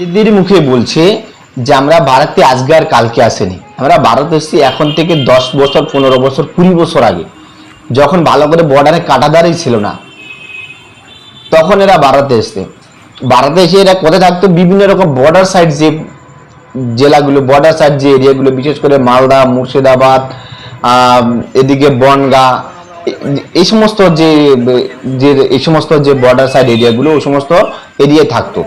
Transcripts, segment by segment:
এদের মুখে বলছে যে আমরা ভারতে আজকে আর কালকে আসেনি। আমরা ভারত এসেছি এখন থেকে দশ বছর, পনেরো বছর, কুড়ি বছর আগে। যখন ভালো করে বর্ডারে কাটাদারই ছিল না, তখন এরা ভারতে এসছে। ভারতে এসে এরা কোথায় থাকতো? বিভিন্ন রকম বর্ডার সাইড যে জেলাগুলো বর্ডার সাইড যে এরিয়াগুলো বিশেষ করে মালদা, মুর্শিদাবাদ এদিকে বনগা, এই সমস্ত যে যে, এই সমস্ত যে বর্ডার সাইড এরিয়াগুলো ওই সমস্ত এরিয়ায় থাকতো।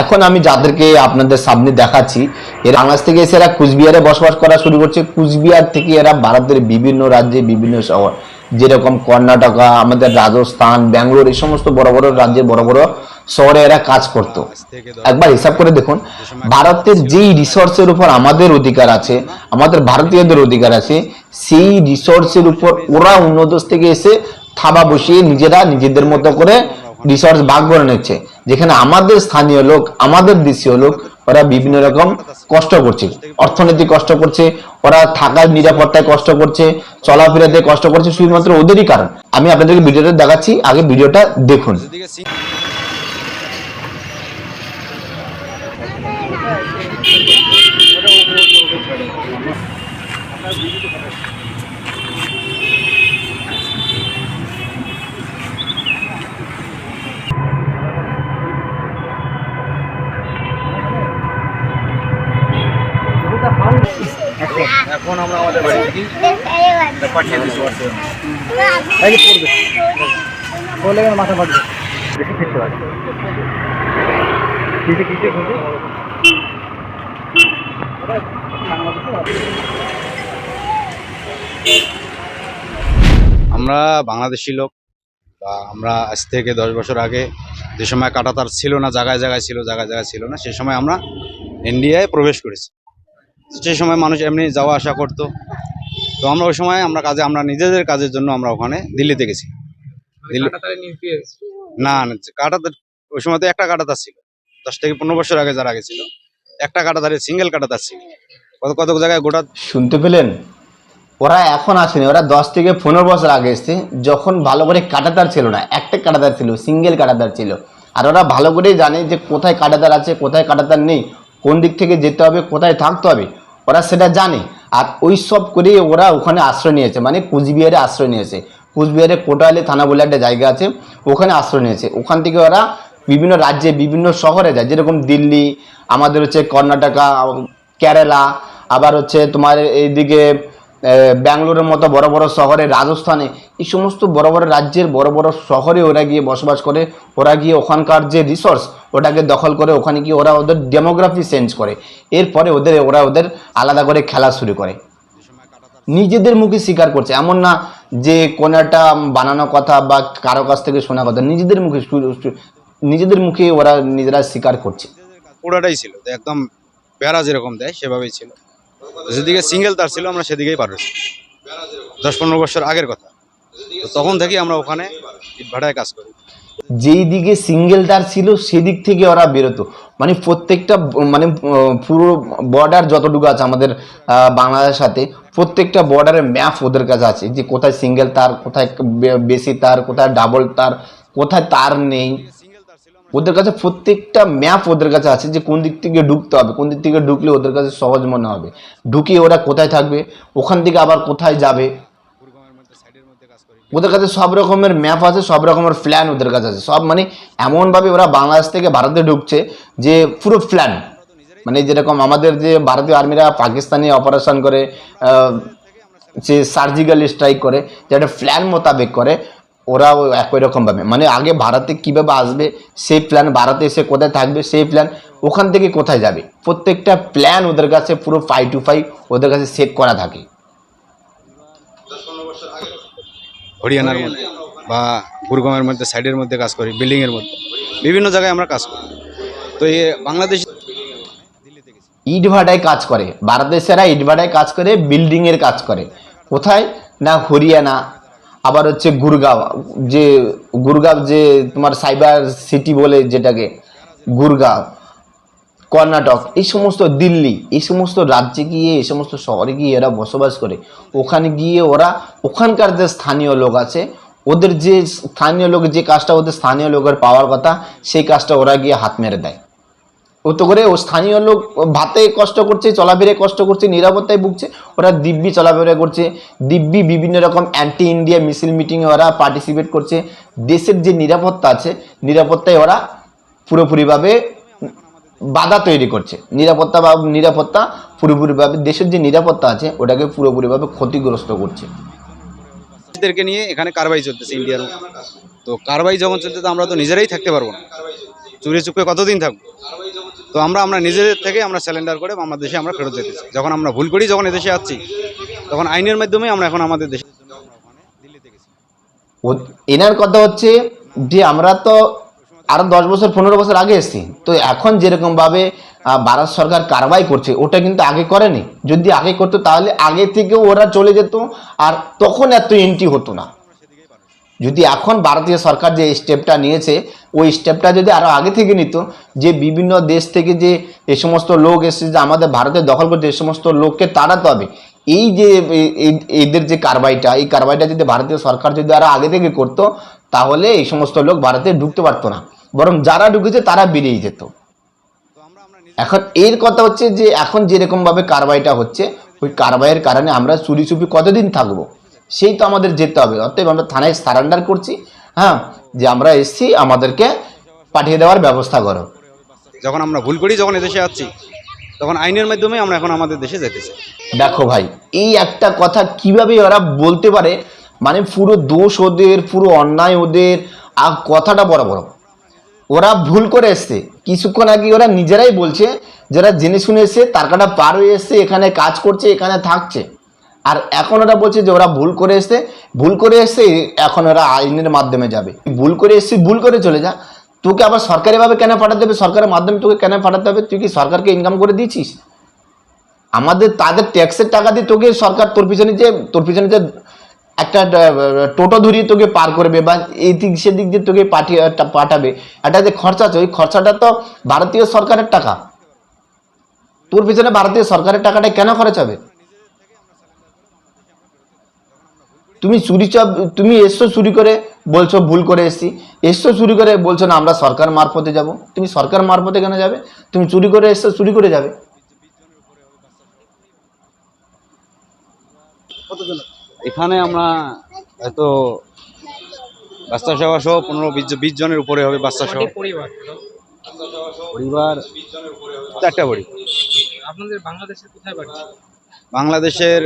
এখন আমি যাদেরকে আপনাদের সামনে দেখাচ্ছি, এরা বাংলাদেশ থেকে এসে এরা কুচবিহারে বসবাস করা শুরু করছে। কুচবিহার থেকে এরা ভারতের বিভিন্ন রাজ্যে, বিভিন্ন শহর, যেরকম কর্ণাটকা, আমাদের রাজস্থান, ব্যাঙ্গালোর, এই সমস্ত বড় বড় রাজ্যে, বড় বড় শহরে এরা কাজ করতো। একবার হিসাব করে দেখুন, ভারতের যেই রিসোর্সের উপর আমাদের অধিকার আছে, আমাদের ভারতীয়দের অধিকার আছে, সেই রিসোর্সের উপর ওরা অন্য দেশ থেকে এসে থাবা বসিয়ে নিজেরা নিজেদের মতো করে রিসোর্স ভাগ করে নিচ্ছে। যেখানে আমাদের স্থানীয় লোক, আমাদের দেশীয় লোক, ওরা বিভিন্ন রকম কষ্ট করছে। অর্থনৈতিক কষ্ট করছে, ওরা থাকার নিরাপত্তায় কষ্ট করছে, চলাফেরাতে কষ্ট করছে, শুধুমাত্র ওদেরই কারণ। আমি আপনাদেরকে ভিডিওটা দেখাচ্ছি, আগে ভিডিওটা দেখুন। আমরা আমাদের বাড়ি থেকে পাঠিয়ে দিচ্ছি মাথা ফাটবে। বেশি খেতে পারে কিসে কিসে খুঁজে আমরা বাংলাদেশি লোক বা আমরা আজ থেকে দশ বছর আগে যে সময় কাটাতার ছিল না জায়গায় জায়গায় ছিল জায়গায় জায়গায় ছিল না সে সময় আমরা ইন্ডিয়ায় প্রবেশ করেছি। সেই সময় মানুষ এমনি যাওয়া আসা করতো তো আমরা ওই সময় আমরা কাজে আমরা নিজেদের কাজের জন্য আমরা ওখানে দিল্লিতে গেছি। না না কাটাতার ওই সময় তো একটা কাটাতার ছিল। দশ থেকে পনেরো বছর আগে যারা গেছিল একটা কাটাতারে সিঙ্গেল কাটাতার ছিল। কত কত জায়গায় গোটা শুনতে পেলেন? ওরা এখন আসেনি ওরা দশ থেকে পনেরো বছর আগে এসছে যখন ভালো করে কাটাতার ছিল না একটা কাটাতার ছিল সিঙ্গেল কাটাতার ছিল। আর ওরা ভালো করেই জানে যে কোথায় কাটাতার আছে কোথায় কাটাতার নেই। কোন দিক থেকে যেতে হবে, কোথায় থাকতে হবে, ওরা সেটা জানে। আর ওই সব করেই ওরা ওখানে আশ্রয় নিয়েছে মানে কুচবিহারে আশ্রয় নিয়েছে। কুচবিহারে কোটালে থানা বলে একটা জায়গা আছে, ওখানে আশ্রয় নিয়েছে। ওখান থেকে ওরা বিভিন্ন রাজ্যে, বিভিন্ন শহরে যায়, যেরকম দিল্লি, আমাদের হচ্ছে কর্ণাটকা, কেরালা, আবার হচ্ছে তোমার এইদিকে ব্যাঙ্গালোরের মতো বড় বড় শহরে, রাজস্থানে, এই সমস্ত বড় বড় রাজ্যের বড় বড় শহরে ওরা গিয়ে বসবাস করে, ওরা গিয়ে ওখানকার যে রিসোর্স ওটাকে দখল করে ওখানে গিয়ে ওরা ওদের ডেমোগ্রাফি চেঞ্জ করে। এরপরে ওদের, ওরা ওদের আলাদা করে খেলা শুরু করে। নিজেদের মুখে স্বীকার করছে। এমন না যে কোনো একটা বানানো কথা বা কারও কাছ থেকে শোনা কথা, নিজেদের মুখে নিজেদের মুখে ওরা নিজেরা স্বীকার করছে। পুরাটাই ছিল, একদম বেড়া যেরকম দেয়, সেভাবেই ছিল। যেদিকে সিঙ্গেল তার ছিল, আমরা সেদিকেই পার হয়েছি। দশ পনেরো বছর আগের কথা। তখন থেকে আমরা ওখানে ভাড়ায় কাজ করি। যেই দিকে সিঙ্গেল তার ছিল, সেদিক থেকে ওরা বেরোতো। মানে প্রত্যেকটা মানে পুরো বর্ডার যতটুকু আছে আমাদের বাংলাদেশের সাথে, প্রত্যেকটা বর্ডারের ম্যাপ ওদের কাছে আছে যে কোথায় সিঙ্গেল তার, কোথায় বেশি তার, কোথায় ডাবল তার, কোথায় তার নেই। ওদের কাছে প্রত্যেকটা ম্যাপ ওদের কাছে আছে যে কোন দিক থেকে ঢুকতে হবে, কোন দিক থেকে ঢুকলে ওদের কাছে সহজ মনে হবে। ঢুকিয়ে ওরা কোথায় থাকবে, ওখান থেকে আবার কোথায় যাবে। ওদের কাছে সব রকমের ম্যাপ আছে, সব রকমের প্ল্যান ওদের কাছে আছে। সব মানে এমনভাবে ওরা বাংলাদেশ থেকে ভারতে ঢুকছে যে পুরো প্ল্যান মানে যেরকম আমাদের যে ভারতীয় আর্মিরা পাকিস্তানি অপারেশন করে যে সার্জিক্যাল স্ট্রাইক করে যে একটা প্ল্যান মোতাবেক করে ওরাও একই রকমভাবে মানে আগে ভারতে কীভাবে আসবে সেই প্ল্যান ভারতে এসে কোথায় থাকবে সেই প্ল্যান ওখান থেকে কোথায় যাবে? প্রত্যেকটা প্ল্যান ওদের কাছে পুরো ফাইভ টু ফাইভ ওদের কাছে সেট করা থাকে। হরিয়ানার মধ্যে বা গুরগাঁওয়ের মধ্যে সাইডের মধ্যে কাজ করি বিল্ডিংয়ের মধ্যে। বিভিন্ন জায়গায় আমরা কাজ করি। তো এই বাংলাদেশ ইট ভাটায় কাজ করে। ভারতদেশেরা ইট ভাটায় কাজ করে বিল্ডিং এর কাজ করে। কোথায়? না হরিয়ানা আবার হচ্ছে গুরগাঁও, যে গুরগাঁও যে তোমার সাইবার সিটি বলে যেটাকে, গুরগাঁও, কর্ণাটক, এই সমস্ত দিল্লি, এই সমস্ত রাজ্যে গিয়ে, এই সমস্ত শহরে গিয়ে এরা বসবাস করে। ওখানে গিয়ে ওরা ওখানকার যে স্থানীয় লোক আছে, ওদের যে স্থানীয় লোক, যে কাজটা ওদের স্থানীয় লোকের পাওয়ার কথা, সেই কাজটা ওরা গিয়ে হাত মেরে দেয়। তো করে ও স্থানীয় লোক ভাতে কষ্ট করছে চলাফেরায় কষ্ট করছে, নিরাপত্তায় ভুগছে, ওরা দিব্যি চলাফেরা করছে, দিব্যি বিভিন্ন রকম অ্যান্টি ইন্ডিয়া মিছিল মিটিংয়ে ওরা পার্টিসিপেট করছে। দেশের যে নিরাপত্তা আছে, নিরাপত্তায় ওরা পুরোপুরিভাবে বাধা তৈরি করছে। নিরাপত্তা বা নিরাপত্তা পুরোপুরিভাবে, দেশের যে নিরাপত্তা আছে, ওটাকে পুরোপুরিভাবে ক্ষতিগ্রস্ত করছে। দেশদেরকে নিয়ে এখানে কারবাই চলতেছে ইন্ডিয়ার তো কারবাই যখন চলতেছে আমরা তো নিজেরাই থাকতে পারব না। চুরি চুপে কতদিন থাকব? তো আমরা আমরা নিজেদের থেকে আমরা স্যালেন্ডার করে আমাদের দেশে আমরা ফেরত যেতেছি যখন আমরা ভুল করি, যখন এদেশে আসছি, তখন আইনের মাধ্যমে আমরা এখন আমাদের দেশে এনার কথা হচ্ছে যে আমরা তো আরও দশ বছর, পনেরো বছর আগে এসেছি। তো এখন যেরকম ভাবে ভারত সরকার কারবাই করছে, ওটা কিন্তু আগে করেনি। যদি আগে করতো, তাহলে আগে থেকে ওরা চলে যেত, আর তখন এত এন্ট্রি হতো না। যদি এখন ভারতীয় সরকার যে স্টেপটা নিয়েছে, ওই স্টেপটা যদি আরও আগে থেকে নিত, যে বিভিন্ন দেশ থেকে যে এ সমস্ত লোক এসেছে, যে আমাদের ভারতে দখল করছে এই সমস্ত লোককে তাড়াতে হবে। এই যে এ- এ- এদের যে কারবাইটা, এই কারবাইটা যদি ভারতীয় সরকার যদি আরও আগে থেকে করতো, তাহলে এই সমস্ত লোক ভারতে ঢুকতে পারতো না। বরং যারা ঢুকেছে, তারা বেরিয়ে যেত। এখন এর কথা হচ্ছে যে, এখন যেরকমভাবে কারবাইটা হচ্ছে, ওই কারবাইয়ের কারণে আমরা চুরি চুপি কতদিন থাকব? সেই তো আমাদের যেতে হবে। অতএব আমরা থানায় সারেন্ডার করছি। হ্যাঁ যে আমরা এসছি আমাদেরকে পাঠিয়ে দেওয়ার ব্যবস্থা করো। যখন আমরা ভুল করি যখন এদেশে আসছি তখন আইনের মাধ্যমে আমরা এখন আমাদের দেশে যেতেছি দেখো ভাই এই একটা কথা কীভাবে ওরা বলতে পারে? মানে পুরো দোষ ওদের পুরো অন্যায় ওদের আর কথাটা বড় বড়। ওরা ভুল করে এসছে। কিছুক্ষণ আগে ওরা নিজেরাই বলছে যারা জেনে শুনে এসছে তার কাটা পার হয়ে এসছে এখানে কাজ করছে এখানে থাকছে। আর এখন ওরা বলছে যে ওরা ভুল করে এসছে, ভুল করে এসছে, এখন ওরা আইনের মাধ্যমে যাবে। ভুল করে এসছি, ভুল করে চলে যা। তোকে আবার সরকারিভাবে কেন পাঠাতে হবে? সরকারের মাধ্যমে তোকে কেন পাঠাতে হবে? তুই কি সরকারকে ইনকাম করে দিয়েছিস? আমাদের, তাদের ট্যাক্সের টাকা দিয়ে তোকে সরকার তোর পিছনে যে, তোর পিছনে যে একটা টোটো ধরিয়ে তোকে পার করবে বা এই দিক সেদিক দিয়ে তোকে পাঠিয়ে পাঠাবে একটা যে খরচা আছে, ওই খরচাটা তো ভারতীয় সরকারের টাকা। তোর পিছনে ভারতীয় সরকারের টাকাটা কেন খরচ হবে? তুমি চুরি চাপ তুমি এসছো চুরি করে বলছো ভুল করে এসছি। এসছো চুরি করে বলছো না আমরা সরকার মারফতে যাব। তুমি সরকার মারফতে কেন যাবে? তুমি চুরি করে এসছো চুরি করে যাবে। এখানে আমরা এত বাচ্চা সেবা সহ পনেরো বিশ বিশ জনের উপরে হবে বাচ্চা সহ পরিবার পরিবার চারটা পরিবার আপনাদের বাংলাদেশের কোথায় বাড়ি বাংলাদেশের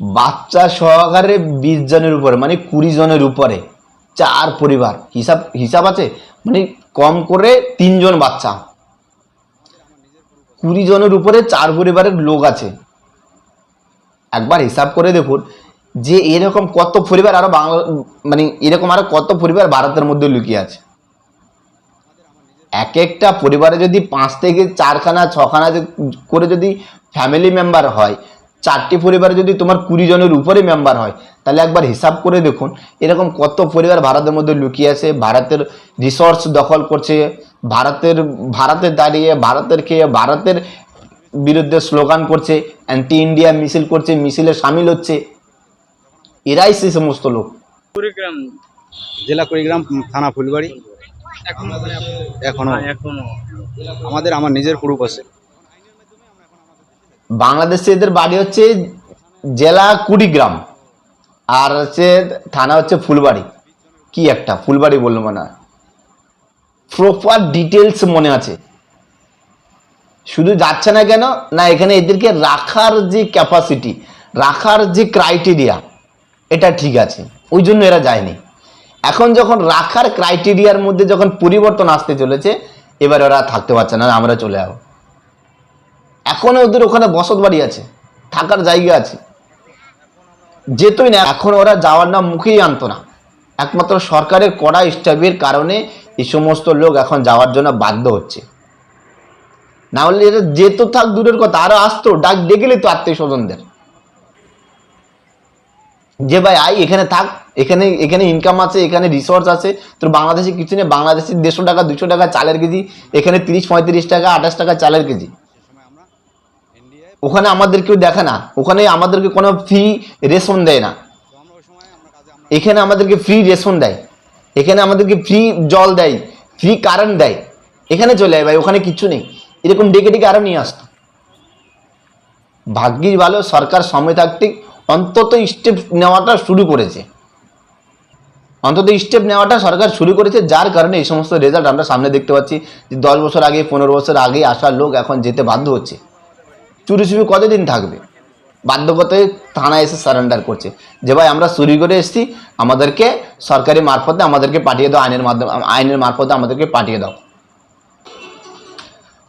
বাচ্চা সহকারে বিশ জনের উপরে মানে কুড়ি জনের উপরে, চার পরিবার, হিসাব হিসাব আছে? মানে কম করে তিনজন বাচ্চা। কুড়ি জনের উপরে চার পরিবারের লোক আছে। একবার হিসাব করে দেখুন, যে এরকম কত পরিবার আরও বাংলা মানে এরকম আরও কত পরিবার ভারতের মধ্যে লুকিয়ে আছে। এক একটা পরিবারে যদি পাঁচ থেকে চারখানা, ছখানা করে যদি ফ্যামিলি মেম্বার হয় চারটি পরিবারে যদি তোমার কুড়ি জনের উপরে মেম্বার হয় তাহলে একবার হিসাব করে দেখুন এরকম কত পরিবার ভারতের মধ্যে লুকিয়ে আছে ভারতের রিসোর্স দখল করছে ভারতের ভারতে দাঁড়িয়ে ভারতের খেয়ে ভারতের বিরুদ্ধে স্লোগান করছে অ্যান্টি ইন্ডিয়া মিছিল করছে মিছিলে সামিল হচ্ছে। এরাই সে সমস্ত লোক। কুড়িগ্রাম। জেলা কুড়িগ্রাম থানা ফুলবাড়ি। এখনও। এখনও। হ্যাঁ, এখনও। আমাদের আমার নিজের গ্রুপ আছে। বাংলাদেশে এদের বাড়ি হচ্ছে জেলা কুড়িগ্রাম। আর হচ্ছে থানা হচ্ছে ফুলবাড়ি। কি একটা? ফুলবাড়ি বলল মনে হয়। প্রপার ডিটেলস মনে আছে। শুধু যাচ্ছে না কেন? না, এখানে এদেরকে রাখার যে ক্যাপাসিটি রাখার যে ক্রাইটেরিয়া এটা ঠিক আছে। ওই জন্য এরা যায়নি। এখন যখন রাখার ক্রাইটেরিয়ার মধ্যে যখন পরিবর্তন আসতে চলেছে, এবার ওরা থাকতে পারছে না, আমরা চলে যাব। এখনও ওদের ওখানে বসত বাড়ি আছে, থাকার জায়গা আছে। যেতই না, এখন ওরা যাওয়ার নাম মুখেই আনতো না। একমাত্র সরকারের কড়া স্টাফের কারণে এই সমস্ত লোক এখন যাওয়ার জন্য বাধ্য হচ্ছে। না হলে এরা যেত থাক, দূরের কথা, আরও আসতো, ডাক ডেকেলে তো আত্মীয় স্বজনদের যে ভাই আই এখানে থাক, এখানে এখানে ইনকাম আছে, এখানে রিসোর্স আছে, তোর বাংলাদেশে কিছু নেই বাংলাদেশে দেড়শো টাকা দুশো টাকা চালের কেজি, এখানে তিরিশ পঁয়ত্রিশ টাকা, আঠাশ টাকা চালের কেজি। ওখানে আমাদের কেউ দেখে না। ওখানে আমাদেরকে কোনো ফ্রি রেশন দেয় না। এখানে আমাদেরকে ফ্রি রেশন দেয়। এখানে আমাদেরকে ফ্রি জল দেয় ফ্রি কারেন্ট দেয়। এখানে চলে আয় ভাই, ওখানে কিচ্ছু নেই। এরকম ডেকে ডেকে আরও নিয়ে আসতো। ভাগ্যিস ভালো, সরকার সময় থাকতে অন্তত স্টেপ নেওয়াটা শুরু করেছে। অন্তত স্টেপ নেওয়াটা সরকার শুরু করেছে, যার কারণে এই সমস্ত রেজাল্ট আমরা সামনে দেখতে পাচ্ছি। যে দশ বছর আগে, পনেরো বছর আগে আসা লোক এখন যেতে বাধ্য হচ্ছে। চুরি চুরি কতদিন থাকবে? বাধ্যকতায় থানায় এসে সারেন্ডার করছে। যে ভাই, আমরা চুরি করে এসেছি, আমাদেরকে সরকারি মারফতে আমাদেরকে পাঠিয়ে দাও, আইনের মাধ্যমে, আইনের মারফতে আমাদেরকে পাঠিয়ে দাও।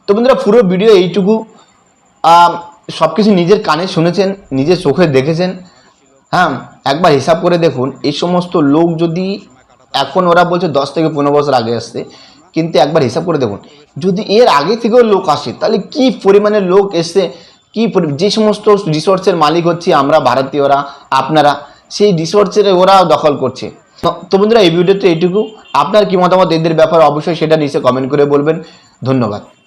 তো বন্ধুরা, পুরো ভিডিও এইটুকু। সব কিছু নিজের কানে শুনেছেন, নিজের চোখে দেখেছেন। হ্যাঁ একবার হিসাব করে দেখুন, এই সমস্ত লোক যদি এখন ওরা বলছে দশ থেকে পনেরো বছর আগে আসছে, কিন্তু একবার হিসাব করে দেখুন, যদি এর আগে থেকেও লোক আসে, তাহলে কি পরিমাণে লোক এসে কি যে সমস্ত রিসোর্সের মালিক হচ্ছে আমরা, ভারতীয়রা, আপনারা, সেই রিসোর্সের ওরা দখল করছে। তো- বন্ধুরা, এই ভিডিওতে এইটুকু। আপনার কি মতামত এদের ব্যাপারে অবশ্যই সেটা নিচে কমেন্ট করে বলবেন। ধন্যবাদ।